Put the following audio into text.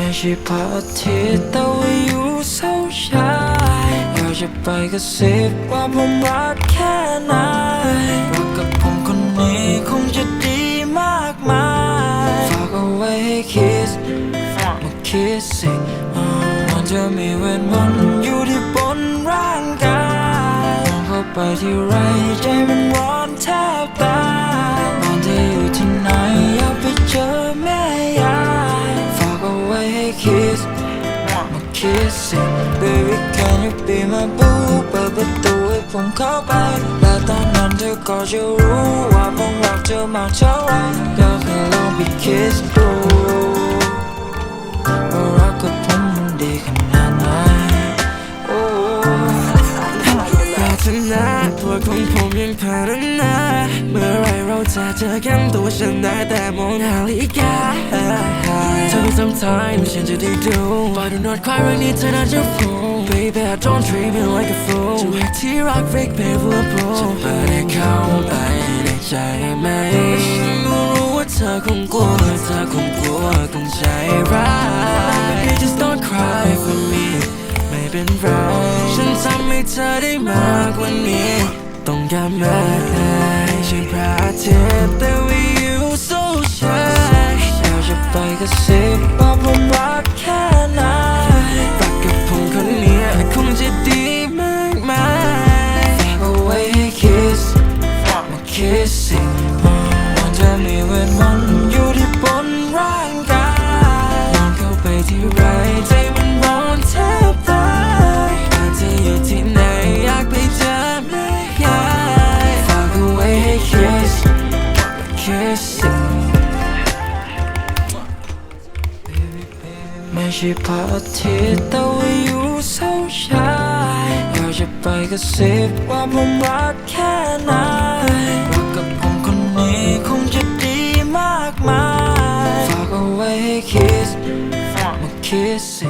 ไม่ใช่พระอาทิตย์แต่ว่าอยู่เสาชายอยากจะไปกระซิบว่าผมรักแค่ไหนรักกับผมคนนี้คงจะดีมากมายฝากเอาไว้ให้คิดมาคิดสิมันจะมีเวทมนต์อยู่ที่บนร่างกายมองเข้าไปที่ไรใจมันร้อนแทบตาย ไว้ให้คิดมาคิดสิ Baby can you be my boo เปิดประตูให้ผมเข้าไป และตอนนั้นเธอก็จะรู้ว่าผมรักเธอมากเท่าไรอยากให้ลองไปคิดดูว่ารักกับผมมันดีขนาดไหนโอ้ปรารถนาตัว ของผมยังผ่านนาเมื่อไรเราจะเจอกันตัวฉันได้แต่มองนาฬิกาเธอ some time ฉันจะได้ดู But do not cry เรื่องนี้เธอน่าจะฟู Baby I don't treat me like a fool จะให้ที่รัก fake baby a pro จะเปิดให้เข้าไปในใจไหมฉันรู้ว่าเธอคงกลัวเธอคงกลัวคงใจร้าย Baby just don't cry for me ไม่เป็นไรฉันทำให้เธอได้มากกว่านี้ ต้องการมากให้ใช่พระอาทิตย์ ไม่ใช่พระอาทิตย์แต่ว่าอยู่เสาชายอยากจะไปกระซิบว่าผมรักแค่ไหนรักกับผมคนนี้คงจะดีมากมาย ฝากเอาไว้ให้คิดมาคิดสิ